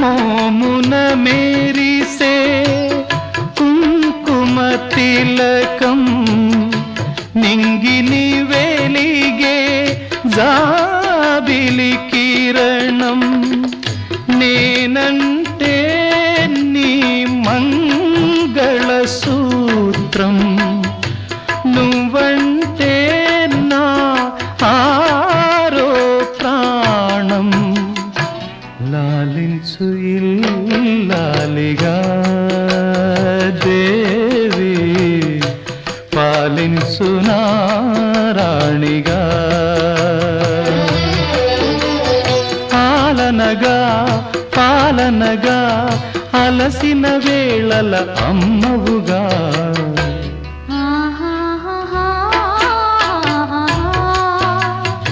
మోమున మేరిసే కుంకుమ తిలకం నింగిని వెలిగే జాబిలి కిరణం నేనంటే నీ మంగళ సూత్రం నువ్వంటే నా ఆరో ప్రాణం. లాలించు ఇల్లాలిగా దేవి పాలించు నారాణిగా పాలనగా పాలనగా అలసిన వేళల అమ్మవుగా